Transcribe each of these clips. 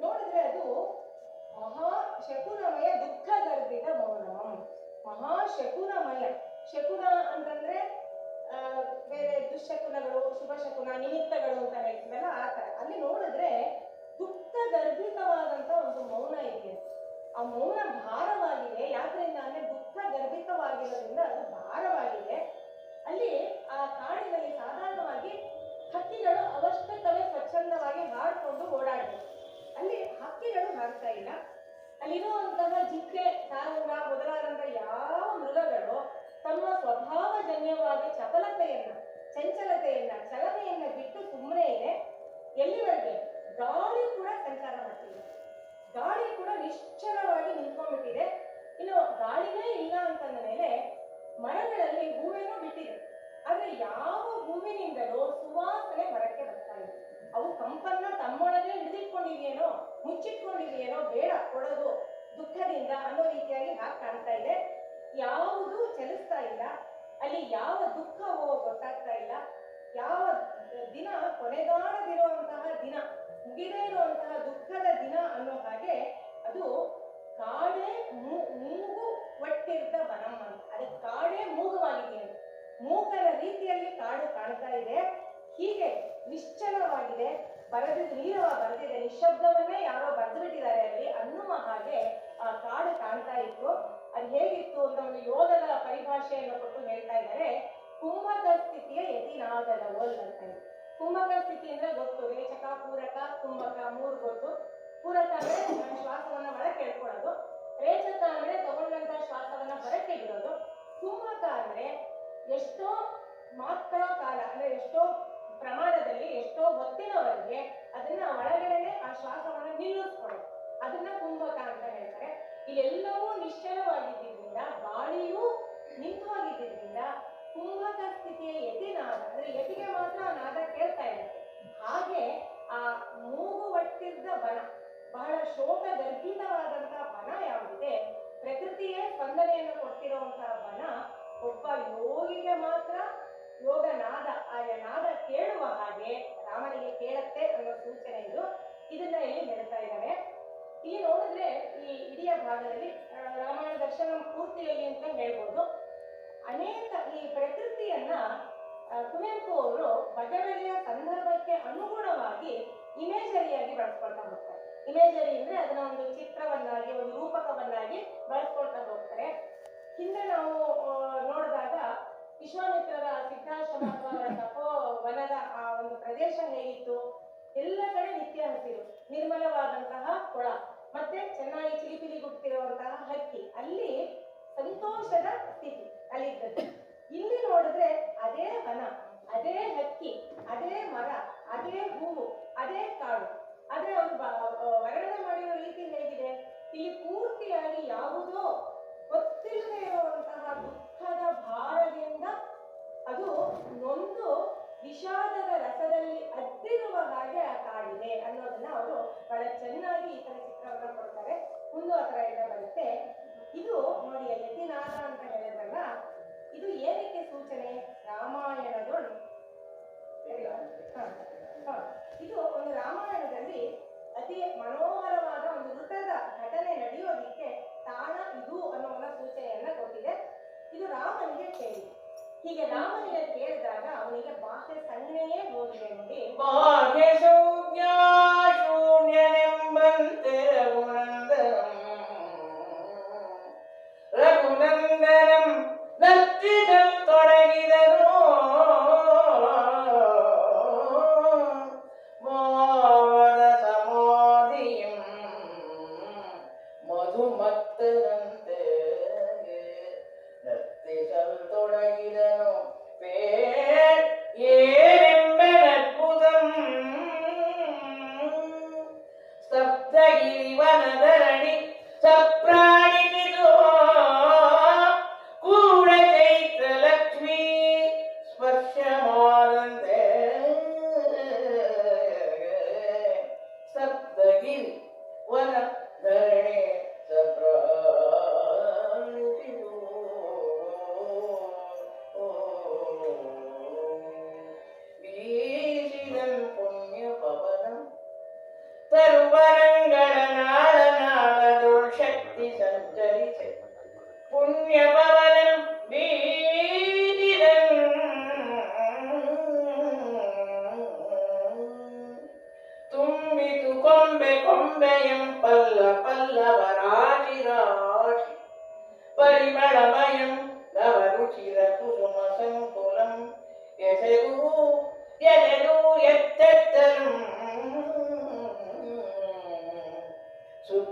ನೋಡಿದ್ರೆ ಅದು ಮಹಾ ಶಕುನಮಯ ದುಃಖ ಗರ್ಭಿತ ಮೌನಂ. ಮಹಾ ಶಕುನಮಯ. ಶಕುನ ಅಂತಂದ್ರೆ ಬೇರೆ ದುಶ್ಶಕುನಗಳು ಶುಭ ಶಕುನ, ನಿಮಿತ್ತಗಳು ಅಂತ ಹೇಳ್ತೀವಲ್ಲ ಆ ತರ. ಅಲ್ಲಿ ನೋಡಿದ್ರೆ ದುಃಖ ಗರ್ಭಿತವಾದಂತ ಒಂದು ಮೌನ ಇದೆ. ಆ ಮೌನ ಭಾರವಾಗಿದೆ. ಯಾಕ್ರಿಂದ ಅಂದ್ರೆ ದುಃಖ ಗರ್ಭಿತವಾಗಿರೋದ್ರಿಂದ ಅದು ಭಾರವಾಗಿದೆ. ಅಲ್ಲಿ ಆ ಕಾಡಿನಲ್ಲಿ ಸಾಧಾರಣವಾಗಿ ಹಕ್ಕಿಗಳು ಅವಷ್ಟಕ್ಕವೇ ಸ್ವಚ್ಛಂದವಾಗಿ ಹಾಡ್ಕೊಂಡು ಓಡಾಡಬೇಕು. ಅಲ್ಲಿ ಹಕ್ಕಿಗಳು ಹಾಡ್ತಾ ಇಲ್ಲ. ಅಲ್ಲಿರುವಂತಹ ಜಿಂಕೆ ಸಾರಂಗ ಮೊದಲಾದಂತಹ ಯಾವ ಮೃಗಗಳು ತಮ್ಮ ಸ್ವಭಾವಜನ್ಯವಾದ ಚಪಲತೆಯನ್ನ, ಚಂಚಲತೆಯನ್ನ, ಚಲನೆಯನ್ನ ಬಿಟ್ಟು ಸುಮ್ಮನೆ ಇದೆ ಎಲ್ಲಿವರೆಗೆ? ಗಾಳಿ ಕೂಡ ಸಂಚಾರ ಮಾಡ್ತಿದೆ. ಗಾಳಿ ಕೂಡ ನಿಶ್ಚಲವಾಗಿ ನಿಂತ್ಕೊಂಡ್ಬಿಟ್ಟಿದೆ. ಇನ್ನು ಗಾಳಿನೇ ಇಲ್ಲ ಅಂತಂದ ಮೇಲೆ ಮರಗಳಲ್ಲಿ ಹೂವೇನೂ ಬಿಟ್ಟಿದೆ. ಆದ್ರೆ ಯಾವ ಹೂವಿನಿಂದಲೂ ಸುವಾಸನೆ ಇದೆ ಅವು ಕಂಪನ್ನ ತಮ್ಮೊಳಗೆ ಹಿಡಿದಿಟ್ಕೊಂಡಿದೆಯೇನೋ, ಮುಚ್ಚಿಟ್ಕೊಂಡಿದೆಯೇನೋ ಬೇಡ, ಕೊಡೋದು ದುಃಖದಿಂದ ಅನ್ನೋ ರೀತಿಯಾಗಿ ಹಾಗೆ ಕಾಣ್ತಾ ಇದೆ. ಯಾವುದು ಚಲಿಸ್ತಾ ಇಲ್ಲ. ಅಲ್ಲಿ ಯಾವ ದುಃಖವೋ ಗೊತ್ತಾಗ್ತಾ ಇಲ್ಲ. ಯಾವ ದಿನ ಕೊನೆಗಾಣದಿರುವಂತಹ ದಿನ, ಮುಗಿದೇ ಇರುವಂತಹ ದುಃಖದ ದಿನ ಅನ್ನೋ ಹಾಗೆ ಅದು ಕಾಡೇ ಮೂಗು ಒಟ್ಟಿರ್ತ ಬನಮ್ಮ ಅಂತ. ಅದಕ್ಕೆ ಕಾಡೇ ಮೂಗವಾಗಿದೆ. ಮೂಗನ ರೀತಿಯಲ್ಲಿ ಕಾಡು ಕಾಣ್ತಾ ಇದೆ. ಹೀಗೆ ನಿಶ್ಚಲವಾಗಿದೆ. ಬರೆದು ನೀರವ ಬರೆದಿದೆ. ನಿಶಬ್ದವನ್ನೇ ಯಾರೋ ಬರೆದು ಬಿಟ್ಟಿದ್ದಾರೆ ಅಲ್ಲಿ. ಅನ್ನುವ ಹಾಗೆ, ಆ ಕಾಡು ಕಾಣ್ತಾ ಇತ್ತು. ಅದು ಹೇಗಿತ್ತು ಅಂತ ಒಂದು ಯೋಗದ ಪರಿಭಾಷೆಯನ್ನು ಕೊಟ್ಟು ಹೇಳ್ತಾ ಇದ್ದಾರೆ. ಕುಂಭಕ ಸ್ಥಿತಿಯ ಯತಿನಾಗದ ಓಲ್ ಅಂತ. ಕುಂಭಕ ಸ್ಥಿತಿ ಅಂದ್ರೆ ಗೊತ್ತು. ರೇಚಕ, ಪೂರಕ, ಕುಂಭಕ ಮೂರು ಗೊತ್ತು. ಪೂರಕ ಅಂದ್ರೆ ನಮ್ಮ ಇಲ್ಲಿ ನೋಡಿದ್ರೆ ಈ ಇಡಿಯ ಭಾಗದಲ್ಲಿ ರಾಮಾಯಣ ದರ್ಶನ ಪೂರ್ತಿಯಲ್ಲಿ ಅಂತ ಹೇಳ್ಬೋದು. ಅನೇಕ ಈ ಪ್ರಕೃತಿಯನ್ನ ಕುವೆಂಪು ಅವರು ಬಗೆ ಸಂದರ್ಭಕ್ಕೆ ಅನುಗುಣವಾಗಿ ಇಮೇಜರಿಯಾಗಿ ಬಳಸ್ಕೊಳ್ತಾ ಹೋಗ್ತಾರೆ. ಇಮೇಜರಿ ಅಂದ್ರೆ ಅದನ್ನ ಒಂದು ಚಿತ್ರವನ್ನಾಗಿ, ಒಂದು ರೂಪಕವನ್ನಾಗಿ ಬಳಸ್ಕೊಳ್ತಾ ಹೋಗ್ತಾರೆ. ಹಿಂದೆ ನಾವು ನೋಡಿದಾಗ ವಿಶ್ವಾಮಿತ್ರರ ಸಿದ್ಧಾಶ್ರಮ ತಪೋ ವನದ ಆ ಒಂದು ಪ್ರದೇಶ ಹೇಗಿತ್ತು? ಎಲ್ಲ ಕಡೆ ನಿತ್ಯ ಹಸಿರು ನಿರ್ಮಲವಾದಂತಹ ಕೊಳ. ಮತ್ತೆ ಚೆನ್ನಾಗಿ ಚಿಲಿಪಿಲಿ ಗುಟ್ಟಿರುವಂತಹ ಹಕ್ಕಿ. ಅಲ್ಲಿ ಸಂತೋಷದ ಸ್ಥಿತಿ ಅಲ್ಲಿದ್ದದ್ದು. ಇಲ್ಲಿ ನೋಡಿದ್ರೆ ಅದೇ ವನ, ಅದೇ ಹಕ್ಕಿ, ಅದೇ ಮರ, ಅದೇ ಹೂವು ಅದೇ ಕಾಡು. ಆದ್ರೆ ಅವರು ವರ್ಣನೆ ಮಾಡಿರೋ ರೀತಿ ಹೇಗಿದೆ? ಇಲ್ಲಿ ಪೂರ್ತಿಯಾಗಿ ಯಾವುದೋ ಗೊತ್ತಿಲ್ಲದೆ ಇರುವಂತಹ ದುಃಖದ ಭಾರದಿಂದ ಅದು ನೊಂದು ವಿಷಾದದ ರಸದಲ್ಲಿ ಅದ್ದಿರುವ ಹಾಗೆ ಆ ಕಾಡಿದೆ ಅನ್ನೋದನ್ನ ಅವರು ಬಹಳ ಚೆನ್ನಾಗಿ ಈ ತರ ಚಿತ್ರವನ್ನ ಮುಂದೆ ಆ ಥರ ಎಲ್ಲ ಬರುತ್ತೆ. ಇದು ನೋಡಿ ಯತಿನಾದ ಅಂತ ಹೇಳಿದ್ರಲ್ಲ, ಇದು ಏನಕ್ಕೆ ಸೂಚನೆ? ರಾಮಾಯಣದೊಳ್. ಇದು ಒಂದು ರಾಮಾಯಣದಲ್ಲಿ ಅತಿ ಮನೋಹರವಾದ ಒಂದು ವೃತ್ತದ ಘಟನೆ ನಡೆಯೋದಿಕ್ಕೆ ತಾಣ ಇದು ಅನ್ನೋ ಒಂದು ಸೂಚನೆಯನ್ನ ಕೊಟ್ಟಿದೆ. ಇದು ರಾಮನಿಗೆ ಕೇಳಿ. ಹೀಗೆ ರಾಮನಿಗೆ ಕೇಳಿದಾಗ ಅವನಿಗೆ ಬಾಹ್ಯ ಸಂಜ್ಞೆಯೇ ಹೋಗಿದೆ ನೋಡಿ. मधुमत 说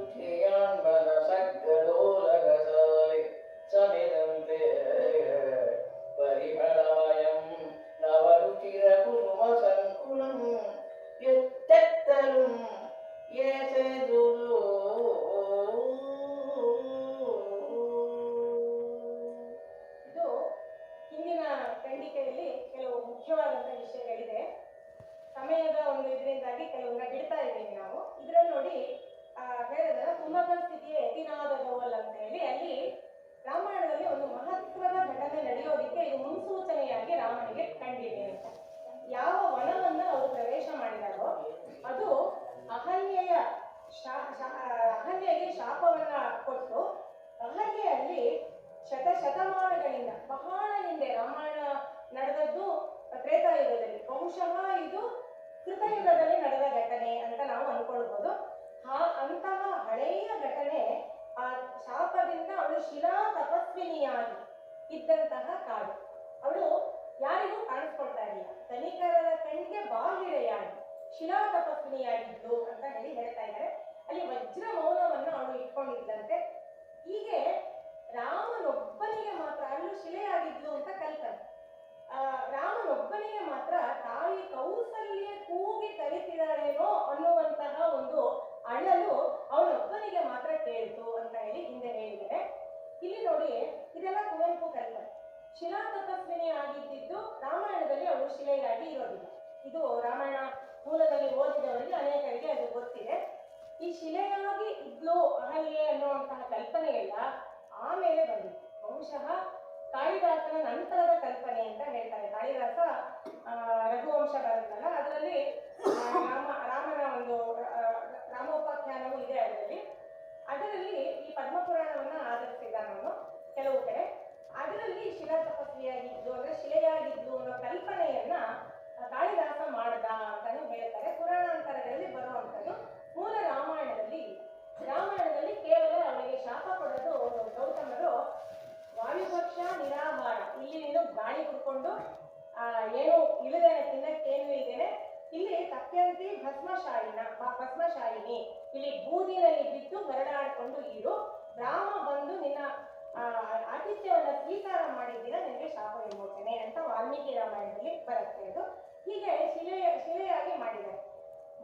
ಮಾಡಿದ್ದೀರಾ? ನಿಮಗೆ ಶಾಪ ವಿಮೋಚನೆ ಅಂತ ವಾಲ್ಮೀಕಿ ರಾಮಾಯಣದಲ್ಲಿ ಬರುತ್ತೆ ಇದು. ಹೀಗೆ ಶಿಲೆ, ಶಿಲೆಯಾಗಿ ಮಾಡಿದ್ದಾರೆ.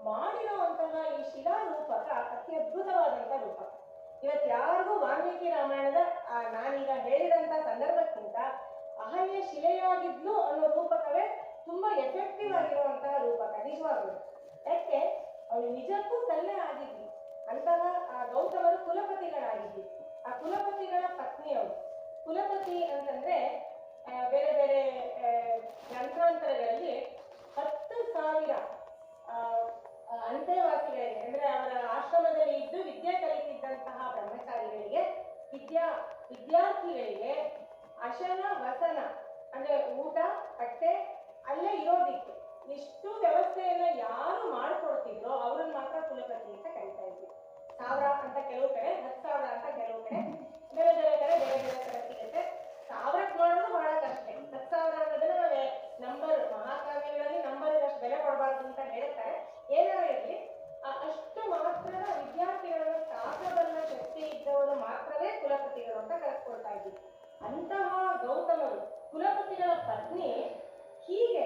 ಮಾಡಿರುವಂತಹ ಈ ಶಿಲಾ ರೂಪಕ ಅತ್ಯದ್ಭುತವಾದಂಥ ರೂಪಕ ಇವತ್ತು ಯಾರಿಗೂ ವಾಲ್ಮೀಕಿ ರಾಮಾಯಣದ, ಆ, ನಾನೀಗ ಹೇಳಿದಂತ ಸಂದರ್ಭಕ್ಕಿಂತ ಅಹಲ್ಯ ಶಿಲೆಯಾಗಿದ್ಲು ಅನ್ನೋ ರೂಪಕವೇ ತುಂಬಾ ಎಫೆಕ್ಟಿವ್ ಆಗಿರುವಂತಹ ರೂಪಕ, ನಿಜವಾಗ್ಲು. ಯಾಕೆ? ಅವಳು ನಿಜಕ್ಕೂ ಕಲ್ಲೆ ಆಗಿದ್ವಿ ಅಂತಹ ಗೌತಮರು ಕುಲಪತಿಗಳಾಗಿದ್ವಿ ಆ ಕುಲಪತಿಗಳ ಪತ್ನಿಯವರು ಕುಲಪತಿ ಅಂತಂದ್ರೆ ಬೇರೆ ಬೇರೆ ಯಂತ್ರಾಂತರಗಳಲ್ಲಿ ಹತ್ತು ಸಾವಿರ ಅಂತೆವಾಸಿಗಳಿಗೆ ಅಂದ್ರೆ ಅವರ ಆಶ್ರಮದಲ್ಲಿ ಇದ್ದು ವಿದ್ಯೆ ಕಲಿತಿದ್ದಂತಹ ಬ್ರಹ್ಮಚಾರಿಗಳಿಗೆ, ವಿದ್ಯಾ, ವಿದ್ಯಾರ್ಥಿಗಳಿಗೆ ಅಶನ, ವಸನ, ಅಂದ್ರೆ ಊಟ, ಬಟ್ಟೆ, ಅಲ್ಲೇ ಇರೋದಿತ್ತು. ಇಷ್ಟು ವ್ಯವಸ್ಥೆಯನ್ನ ಯಾರು ಮಾಡಿಕೊಡ್ತಿದ್ರೋ ಅವ್ರನ್ನ ಮಾತ್ರ ಕುಲಪತಿ ಅಂತ ಕರಿತಾ ಇದ್ವಿ. ಸಾವಿರ ಅಂತ ಕೆಲವು ಕಡೆ, ಹತ್ತು ಸಾವಿರ ಅಂತ ಕೆಲವು ಕಡೆ, ಬೇರೆ ಬೇರೆ ಕಡೆ, ಬೇರೆ ಬೇರೆ ಕಡೆ. ಸಾವಿರಕ್ಕೆ ನೋಡೋದು ಬಹಳ ಕಷ್ಟ ಹತ್ತು ಸಾವಿರ ಅನ್ನೋದನ್ನ ನಂಬರ್, ಮಹಾಕಾವ್ಯಗಳಲ್ಲಿ ನಂಬರ್ ಅಷ್ಟು ಬೆಲೆ ಕೊಡಬಾರ್ದು ಅಂತ ಹೇಳ್ತಾರೆ. ಏನಾರ ಇರಲಿ ಅಷ್ಟು ಮಾತ್ರದ ವಿದ್ಯಾರ್ಥಿಗಳನ್ನ ಸಾಕಬಲ್ಲ ಶಕ್ತಿ ಇದ್ದವರು ಮಾತ್ರವೇ ಕುಲಪತಿಗಳು ಅಂತ ಕರೆಸ್ಕೊಳ್ತಾ ಇದ್ದೀವಿ. ಅಂತಹ ಗೌತಮರು, ಕುಲಪತಿಗಳ ಪತ್ನಿ ಹೀಗೆ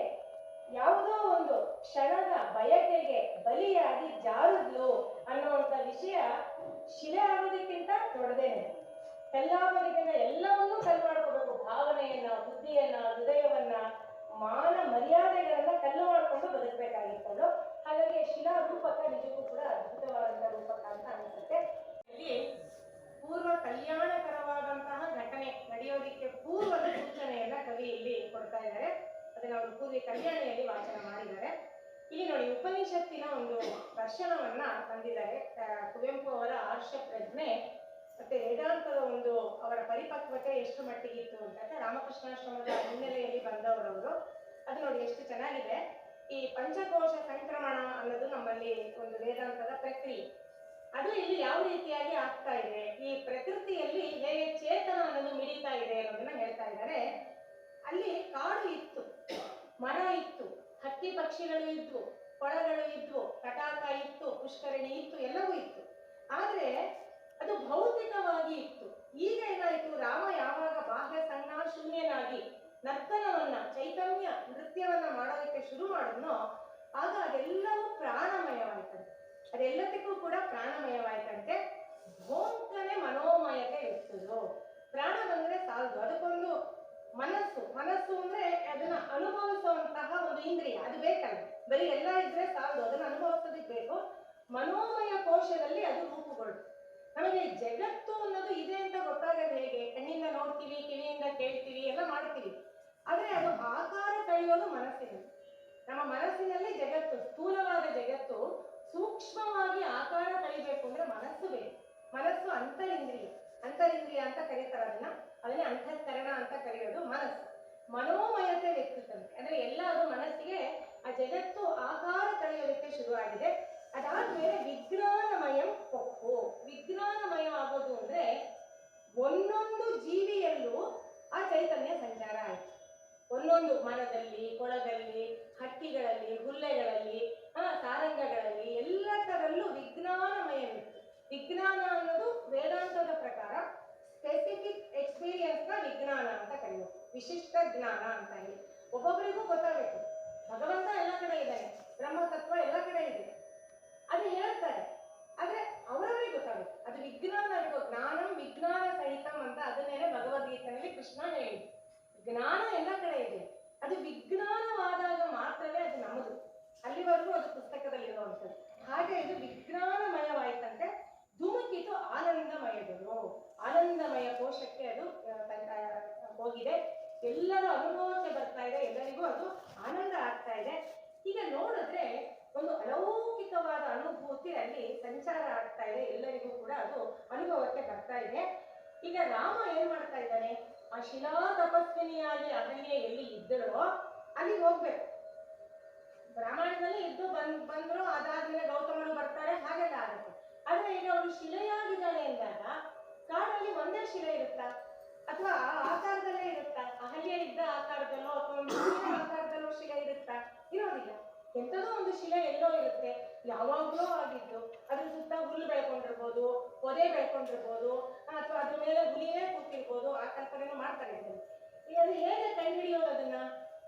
ಅದನ್ನು ಅವರು ಪೂರ್ವಿ ಕಲ್ಯಾಣಿಯಲ್ಲಿ ವಾಚನ ಮಾಡಿದ್ದಾರೆ. ಇಲ್ಲಿ ನೋಡಿ ಉಪನಿಷತ್ತಿನ ಒಂದು ದರ್ಶನವನ್ನ ತಂದಿದ್ದಾರೆ. ಕುವೆಂಪು ಅವರ ಆರ್ಷ ಪ್ರಜ್ಞೆ ಮತ್ತೆ ವೇದಾಂತದ ಒಂದು ಅವರ ಪರಿಪಕ್ವತೆ ಎಷ್ಟು ಮಟ್ಟಿಗೆ ಇತ್ತು ಅಂತ ರಾಮಕೃಷ್ಣಾಶ್ರಮದ ಹಿನ್ನೆಲೆಯಲ್ಲಿ ಬಂದವರವರು. ಅದು ನೋಡಿ ಎಷ್ಟು ಚೆನ್ನಾಗಿದೆ. ಈ ಪಂಚಕೋಶ ಸಂಕ್ರಮಣ ಅನ್ನೋದು ನಮ್ಮಲ್ಲಿ ಒಂದು ವೇದಾಂತದ ಪ್ರಕ್ರಿಯೆ. ಅದು ಇಲ್ಲಿ ಯಾವ ರೀತಿಯಾಗಿ ಆಗ್ತಾ ಇದೆ? ಈ ಪ್ರಕೃತಿಯಲ್ಲಿ ಹೇಗೆ ಚೇತನ ಅನ್ನೋದು ಮಿಡಿತಾ ಇದೆ ಅನ್ನೋದನ್ನ ಹೇಳ್ತಾ ಇದ್ದಾರೆ. ಅಲ್ಲಿ ಕಾಡು ಇತ್ತು, ಮರ ಇತ್ತು ಹಕ್ಕಿ ಪಕ್ಷಿಗಳು ಇದ್ವು, ಕೊಳಗಳು ಇದ್ವು ತಟಾಕ ಇತ್ತು, ಪುಷ್ಕರಣಿ ಇತ್ತು, ಎಲ್ಲವೂ ಇತ್ತು. ಆದ್ರೆ ಅದು ಭೌತಿಕವಾಗಿ ಇತ್ತು. ಈಗ ಏನಾಯಿತು, ರಾಮ ಯಾವಾಗ ಬಾಹ್ಯ ಸಣ್ಣ ಶೂನ್ಯನಾಗಿ ನರ್ತನವನ್ನ, ಚೈತನ್ಯ ನೃತ್ಯವನ್ನ ಮಾಡೋದಕ್ಕೆ ಶುರು ಮಾಡಿದ್ನೋ, ಆಗ ಅದೆಲ್ಲವೂ ಪ್ರಾಣಮಯವಾಯ್ತಂತೆ ಅದೆಲ್ಲದಕ್ಕೂ ಕೂಡ ಪ್ರಾಣಮಯವಾಯ್ತಂತೆ. ಭೋಂಕನೆ ಮನೋಮಯತೆ ಇರ್ತದೋ. ಪ್ರಾಣ ಬಂದ್ರೆ ಸಾಲದು. ಅದಕ್ಕೊಂದು ಮನಸ್ಸು. ಮನಸ್ಸು ಅಂದ್ರೆ ಅದನ್ನ ಅನುಭವಿಸುವಂತಹ ಒಂದು ಇಂದ್ರಿಯ. ಅದು ಬೇಕಲ್ಲ. ಬರೀ ಎಲ್ಲ ಇದ್ರೆ ಸಾಲದು. ಅದನ್ನ ಅನುಭವಿಸೋದಕ್ಕೆ ಬೇಕು. ಮನೋಮಯ ಕೋಶದಲ್ಲಿ ಅದು ರೂಪುಗೊಳ್ಳುತ್ತೆ ನಮಗೆ ಜಗತ್ತು ಅನ್ನೋದು ಇದೆ ಅಂತ ಗೊತ್ತಾಗೋದು ಹೇಗೆ? ಕಣ್ಣಿಂದ ನೋಡ್ತೀವಿ, ಕಿವಿಯಿಂದ ಕೇಳ್ತೀವಿ, ಎಲ್ಲ ಮಾಡ್ತೀವಿ. ಆದ್ರೆ ಅದು ಆಕಾರ ಕಳೆಯೋದು ಮನಸ್ಸಿನಲ್ಲಿ ನಮ್ಮ ಮನಸ್ಸಿನಲ್ಲಿ ಜಗತ್ತು, ಸ್ಥೂಲವಾದ ಜಗತ್ತು ಸೂಕ್ಷ್ಮವಾಗಿ ಆಕಾರ ಕಳಿಬೇಕು ಅಂದ್ರೆ ಮನಸ್ಸು ಬೇಕು. ಮನಸ್ಸು ಅಂತರಿಂದ್ರಿಯ. ಅಂತರಿಂದ್ರಿಯ ಅಂತ ಕರೀತಾರ ಅದನ್ನ. ಅದನ್ನೇ ಅಂತಃಕರಣ ಅಂತ ಕರೆಯೋದು ಮನಸ್ಸು. ಮನೋಮಯತೆ ವ್ಯಕ್ತಿತ್ವ ಅಂದ್ರೆ ಎಲ್ಲ ಅದು ಮನಸ್ಸಿಗೆ ಆ ಜಗತ್ತು ಆಕಾರ ತಳೆಯೋದಕ್ಕೆ ಶುರುವಾಗಿದೆ. ಅದಾದ್ಮೇಲೆ ವಿಜ್ಞಾನಮಯಂ ಕೊಪ್ಪು ವಿಜ್ಞಾನಮಯ ಆಗೋದು ಅಂದ್ರೆ ಒಂದೊಂದು ಜೀವಿಯಲ್ಲೂ ಆ ಚೈತನ್ಯ ಸಂಚಾರ ಆಯ್ತು. ಒಂದೊಂದು ಮರದಲ್ಲಿ, ಕೊಳದಲ್ಲಿ, ಹಕ್ಕಿಗಳಲ್ಲಿ, ಹುಲ್ಲೆಗಳಲ್ಲಿ, ಆ ಸಾರಂಗಗಳಲ್ಲಿ ಎಲ್ಲ ತರಲ್ಲೂ ವಿಜ್ಞಾನಮಯವಿತ್ತು ವಿಜ್ಞಾನ ಅನ್ನೋದು ವೇದಾಂತದ ಪ್ರಕಾರ ಸ್ಪೆಸಿಫಿಕ್ ಎಕ್ಸ್ಪೀರಿಯನ್ಸ್ನ ವಿಜ್ಞಾನ ಅಂತ ಕರೆಯೋದು ವಿಶಿಷ್ಟ ಜ್ಞಾನ ಅಂತ ಹೇಳಿ ಒಬ್ಬೊಬ್ಬರಿಗೂ ಗೊತ್ತಾಗಬೇಕು. ಭಗವಂತ ಎಲ್ಲ ಕಡೆ ಇದ್ದಾನೆ. ಬ್ರಹ್ಮತತ್ವ ಎಲ್ಲ ಕಡೆ ಇದೆ. ಅದು ಹೇಳ್ತಾರೆ. ಆದ್ರೆ ಅವರವರಿಗೆ ಗೊತ್ತಾಗುತ್ತೆ ಅದು ವಿಜ್ಞಾನ ಇರ್ಬೋದು ಜ್ಞಾನಂ ವಿಜ್ಞಾನ ಸಹಿತಂ ಅಂತ ಅದನ್ನೇನೆ ಭಗವದ್ಗೀತೆಯಲ್ಲಿ ಕೃಷ್ಣ ಹೇಳಿ ಜ್ಞಾನ ಎಲ್ಲ ಕಡೆ ಇದೆ ಅದು ವಿಜ್ಞಾನವಾದಾಗ ಮಾತ್ರವೇ ಅದು ನಮ್ಮದು ಅಲ್ಲಿವರೆಗೂ ಅದು ಪುಸ್ತಕದಲ್ಲಿ ಇರುವಂಥದ್ದು ಹಾಗೆ ಇದು ವಿಜ್ಞಾನಮಯವಾಯ್ತಂತೆ ಧುಮುಕಿತು ಆನಂದಮಯಗಳು ಆನಂದಮಯ ಕೋಶಕ್ಕೆ ಅದು ಆ, ತನ್ನ, ಆ, ಹೋಗಿದೆ ಎಲ್ಲರ ಅನುಭವಕ್ಕೆ ಬರ್ತಾ ಇದೆ, ಎಲ್ಲರಿಗೂ ಅದು ಆನಂದ ಆಗ್ತಾ ಇದೆ. ಈಗ ನೋಡಿದ್ರೆ ಒಂದು ಅಲೌಕಿಕವಾದ ಅನುಭೂತಿ ಅಲ್ಲಿ ಸಂಚಾರ ಆಗ್ತಾ ಇದೆ, ಎಲ್ಲರಿಗೂ ಕೂಡ ಅದು ಅನುಭವಕ್ಕೆ ಬರ್ತಾ ಇದೆ. ಈಗ ರಾಮ ಏನ್ ಮಾಡ್ತಾ ಇದ್ದಾನೆ? ಆ ಶಿಲಾ ತಪಸ್ವಿನಿಯಾಗಿ ಅರಣ್ಯ ಎಲ್ಲಿ ಇದ್ದರೋ ಅಲ್ಲಿಗೆ ಹೋಗ್ಬೇಕು. ರಾಮಾಯಣದಲ್ಲಿ ಇದ್ದು ಬಂದ್, ಬಂದ್ರು, ಅದಾದ್ಮೇಲೆ ಗೌತಮರು ಬರ್ತಾರೆ, ಹಾಗೆಲ್ಲ ಆಗುತ್ತೆ. ಆದ್ರೆ ಈಗ ಅವನು ಶಿಲೆಯಾಗಿದ್ದಾನೆ ಎಂದಾಗ ಕಾಡಲ್ಲಿ ಒಂದೇ ಶಿಲೆ ಇರುತ್ತಾ? ಅಥವಾ ಆಕಾರದಲ್ಲೇ ಇರುತ್ತಾ? ಅಹಲ್ಯ ಇದ್ದ ಆಕಾರದಲ್ಲೋ ಅಥವಾ ಆಕಾರದಲ್ಲೋ ಶಿಲೆ ಇರುತ್ತಾ? ಇರೋದಿಲ್ಲ. ಎಂಥದೋ ಒಂದು ಶಿಲೆ ಎಲ್ಲೋ ಇರುತ್ತೆ. ಯಾವಾಗ್ಲೋ ಆಗಿದ್ದು. ಅದ್ರ ಸುತ್ತ ಹುಲ್ಲು ಬೆಳ್ಕೊಂಡಿರ್ಬೋದು, ಪೊದೆ ಬೆಳ್ಕೊಂಡಿರ್ಬೋದು, ಅಥವಾ ಅದ್ರ ಮೇಲೆ ಹುಲಿಯೇ ಕೂತಿರ್ಬೋದು, ಆ ಕಲ್ಪನೆನೂ ಮಾಡ್ತಾರೆ ಇದನ್ನು ಅದು ಹೇಗೆ ಕಂಡುಹಿಡಿಯೋದು ಅದನ್ನ?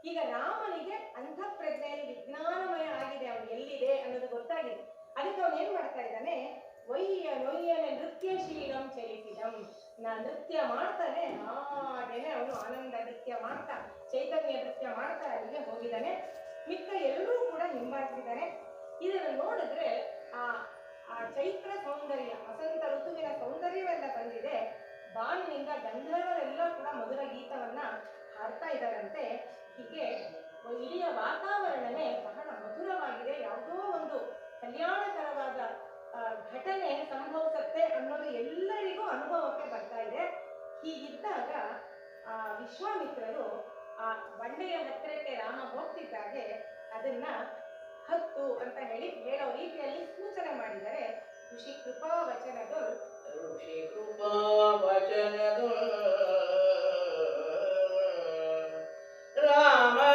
ಈಗ ರಾಮನಿಗೆ ಅಂತಃಪ್ರಜ್ಞೆಯಲ್ಲಿ ವಿಜ್ಞಾನಮಯ ಆಗಿದೆ. ಅವನು ಎಲ್ಲಿದೆ ಅನ್ನೋದು ಗೊತ್ತಾಗಿದೆ. ಅದಕ್ಕೆ ಅವನು ಏನ್ ಮಾಡ್ತಾ ಇದ್ದಾನೆ? ಒಯ್ಯ ನೊಯ್ಯನೆ ನೃತ್ಯಶೀಲಂ ಚಲಿಸಿದಂ. ನಾ ನೃತ್ಯ ಮಾಡ್ತಾನೆ, ಹಾಗೇನೆ ಅವನು ಆನಂದ ನೃತ್ಯ ಮಾಡ್ತಾ, ಚೈತನ್ಯ ನೃತ್ಯ ಮಾಡ್ತಾ ಅಲ್ಲಿಗೆ ಹೋಗಿದ್ದಾನೆ. ಮಿಕ್ಕ ಎಲ್ಲರೂ ಕೂಡ ಹಿಂಬಾಲಿಸಿದ್ದಾರೆ. ಇದನ್ನು ನೋಡಿದ್ರೆ, ಆ ಆ ಚೈತ್ರ ಸೌಂದರ್ಯ, ವಸಂತ ಋತುವಿನ ಸೌಂದರ್ಯವೆಲ್ಲ ಬಂದಿದೆ. ಬಾನಿನಿಂದ ಗಂಧರ್ವರೆಲ್ಲ ಕೂಡ ಮಧುರ ಗೀತವನ್ನ ಹಾಡ್ತಾ ಇದ್ದಾರಂತೆ. ಹೀಗೆ ಇಡೀ ವಾತಾವರಣನೇ ಬಹಳ ಮಧುರವಾಗಿದೆ. ಯಾವುದೋ ಒಂದು ಕಲ್ಯಾಣಕರವಾದ ಘಟನೆ ಸಂಭವಿಸುತ್ತೆ ಅನ್ನೋದು ಎಲ್ಲರಿಗೂ ಅನುಭವಕ್ಕೆ ಬರ್ತಾ ಇದೆ. ಹೀಗಿದ್ದಾಗ, ಆ, ವಿಶ್ವಾಮಿತ್ರರು ಆ ಬಂಡೆಯ ಹತ್ತಿರಕ್ಕೆ ರಾಮ ಹೋಗ್ತಿದ್ದಾಗೆ ಅದನ್ನ ಹತ್ತು ಅಂತ ಹೇಳಿ ಹೇಳೋ ರೀತಿಯಲ್ಲಿ ಸೂಚನೆ ಮಾಡಿದರೆ ಋಷಿ ಕೃಪಾ ವಚನಗಳು ಋಷಿ ಕೃಪಾ ವಚನದು ರಾಮನೇತರು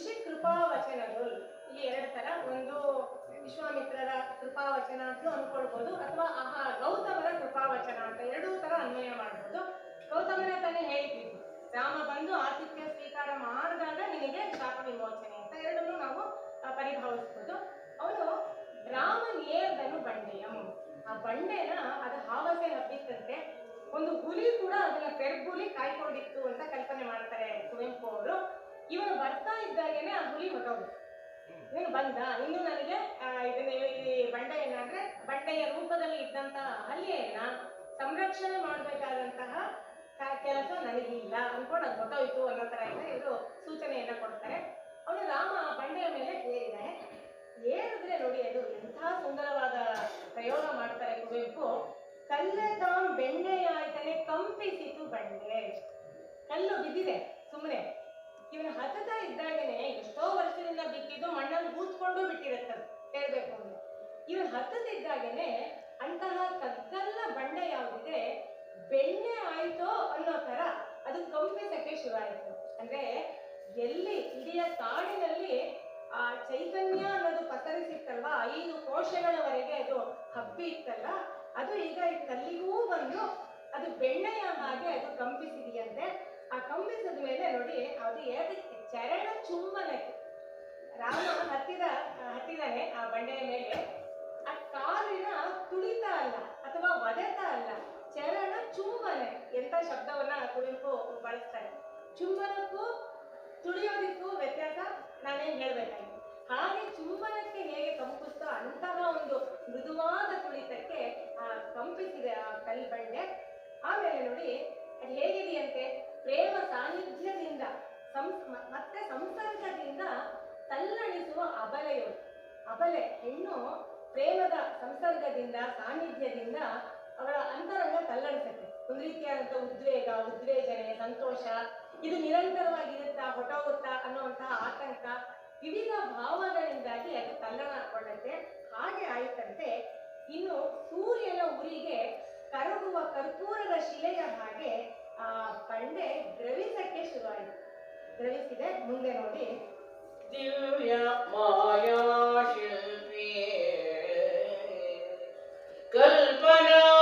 ಋಷಿ ಕೃಪಾವಚನಗಳು ಇಲ್ಲಿ ಎರಡು ತರ. ಒಂದು ವಿಶ್ವಾಮಿತ್ರರ ಕೃಪಾವಚನ ಅಂತಲೂ ಅನ್ಕೊಳ್ಬಹುದು ಅಥವಾ ಆಹಾ ಗೌತಮರ ಕೃಪಾವಚನ ಅಂತ ಎರಡೂ ತರ ಅನ್ವಯ ಮಾಡಬಹುದು ಗೌತಮನ ತಾನೇ ಹೇಳಿದ್ದು ರಾಮ ಬಂದು ಆತಿಥ್ಯ ಸ್ವೀಕಾರ ಮಾಡಿದಾಗ ನಿನಗೆ ಶಾಪ ವಿಮೋಚನೆ ಅಂತ ಎರಡನ್ನೂ ನಾವು ಪರಿಭಾವಿಸ್ಬೋದು. ಅವನು ರಾಮ ನೇರ್ದನು ಬಂಡೆಯಂ. ಆ ಬಂಡೆನ ಅದು ಹಾವಸೆ ಹಬ್ಬಿತ್ತಂತೆ. ಒಂದು ಹುಲಿ ಕೂಡ ಅದನ್ನ ಪೆರ್ಗುಲಿ ಕಾಯ್ಕೊಂಡಿತ್ತು ಅಂತ ಕಲ್ಪನೆ ಮಾಡ್ತಾರೆ ಕುವೆಂಪು ಅವರು. ಇವನು ಬರ್ತಾ ಇದ್ದಾಗೇನೆ ಆ ಹುಲಿ ಹೊಟ್ಟೋದು ಇವನು ಬಂದ. ಇನ್ನು ನನಗೆ ಇದನ್ನ ಈ ಬಂಡೆಯನ್ನ ಅಂದ್ರೆ ಬಂಡೆಯ ರೂಪದಲ್ಲಿ ಇದ್ದಂತಹ ಹಲ್ಲಿಯನ್ನ ಸಂರಕ್ಷಣೆ ಮಾಡಬೇಕಾದಂತಹ ಕೆಲಸ ನನಗಿಲ್ಲ ಅನ್ಕೊಂಡು ಅದು ಹೊಟ್ಟೋಯ್ತು ಅನ್ನೋ ತರ ಎಲ್ಲ ಇವರು ಸೂಚನೆಯನ್ನ ಕೊಡ್ತಾರೆ. ಅವನು ರಾಮ ಬಂಡೆಯ ಮೇಲೆ ಏರಿದ್ದಾನೆ ಏರಿದ್ರೆ ನೋಡಿ ಅದು ಎಂಥ ಸುಂದರವಾದ ಪ್ರಯೋಗ ಮಾಡ್ತಾರೆ ಕುವೆಂಪು. ಕಲ್ಲೆ ತಾಂ ಬೆಣ್ಣೆಯಾಯ್ತನೆ ಕಂಪಿಸಿತು ಬಂಡೆ. ಕಲ್ಲು ಬಿದ್ದಿದೆ ಸುಮ್ಮನೆ ಇವನು ಹತ್ತತಾ ಇದ್ದಾಗನೆ ಎಷ್ಟೋ ವರ್ಷದಿಂದ ಬಿತ್ತಿದ್ದು ಮಣ್ಣಲ್ಲಿ ಹೂತ್ಕೊಂಡು ಬಿಟ್ಟಿರುತ್ತೆ ಹೇಳ್ಬೇಕು ಅಂದ್ರೆ. ಇವನು ಹತ್ತದಿದ್ದಾಗನೆ ಅಂತಹ ಕಗ್ಗಲ್ಲ ಬಂಡೆ ಯಾವುದಿದೆ, ಬೆಣ್ಣೆ ಆಯ್ತೋ ಅನ್ನೋ ತರ ಅದು ಕಂಪಿಸಕ್ಕೆ ಶುರು ಆಯ್ತು ಅಂದ್ರೆ ಎಲ್ಲಿ ಇಡೀ ಕಾಡಿನಲ್ಲಿ ಆ ಚೈತನ್ಯ ಅನ್ನೋದು ಪಸರಿಸಿತ್ತಲ್ವಾ, ಐದು ಕೋಶಗಳವರೆಗೆ ಅದು ಹಬ್ಬಿ ಇತ್ತಲ್ಲ, ಅದು ಈಗ ಕಲ್ಲಿಗೂ ಬಂದು ಅದು ಬೆಣ್ಣೆಯ ಹಾಗೆ ಅದು ಕಂಪಿಸಿದೆಯಂತೆ. ಆ ಕಂಬಿಸದ ಮೇಲೆ ನೋಡಿ, ಅದು ಏದಕ್ಕೆ ಚರಣ ಚುಂಬನಕ್ಕೆ. ರಾಮ ಹತ್ತಿದ, ಹತ್ತಿದಾನೆ ಆ ಬಂಡೆಯ ಮೇಲೆ. ಆ ಕಾಲಿನ ತುಳಿತ ಅಲ್ಲ, ಅಥವಾ ಒಡೆತ ಅಲ್ಲ, ಚರಣ ಚುಂಬನೆ ಎಂತ ಶಬ್ದವನ್ನ ಕುವೆಂಪು ಬಳಸ್ತಾರೆ. ಚುಂಬನಕ್ಕೂ ತುಳಿಯೋದಕ್ಕೂ ವ್ಯತ್ಯಾಸ ನಾನೇನ್ ಹೇಳ್ಬೇಕಾಗಿತ್ತು? ಹಾಗೆ ಚುಂಬನಕ್ಕೆ ಹೇಗೆ ಕಂಪಿಸ್ತೋ ಅಂತಹ ಒಂದು ಮೃದುವಾದ ತುಳಿತಕ್ಕೆ ಅಬಲೆಯು. ಅಬಲೆ ಹೆಣ್ಣು ಪ್ರೇಮದ ಸಂಸರ್ಗದಿಂದ, ಸಾನ್ನಿಧ್ಯದಿಂದ ಅವಳ ಅಂತರಂಗ ತಲ್ಲಣಿಸುತ್ತೆ. ಒಂದು ರೀತಿಯಾದಂಥ ಉದ್ವೇಗ, ಉದ್ವೇಜನೆ, ಸಂತೋಷ, ಇದು ನಿರಂತರವಾಗಿರುತ್ತಾ ಹೊಟ್ಟೋಗುತ್ತಾ ಅನ್ನುವಂತಹ ಆತಂಕ, ವಿವಿಧ ಭಾವಗಳಿಂದಾಗಿ ಅದು ತಲ್ಲಣಗೊಳ್ಳುತ್ತೆ ಹಾಗೆ ಆಯಿತಂತೆ, ಇನ್ನು ಸೂರ್ಯನ ಉರಿಗೆ ಕರಗುವ ಕರ್ಪೂರದ ಶಿಲೆಯ ಹಾಗೆ ಆ ಬಂಡೆ ದ್ರವಿಸಕ್ಕೆ ಶುರುವಾಯಿತು. ದ್ರವಿಸಿದೆ, ಮುಂದೆ ನೋಡಿ. दिव्यमायाशिल्पे कल्पना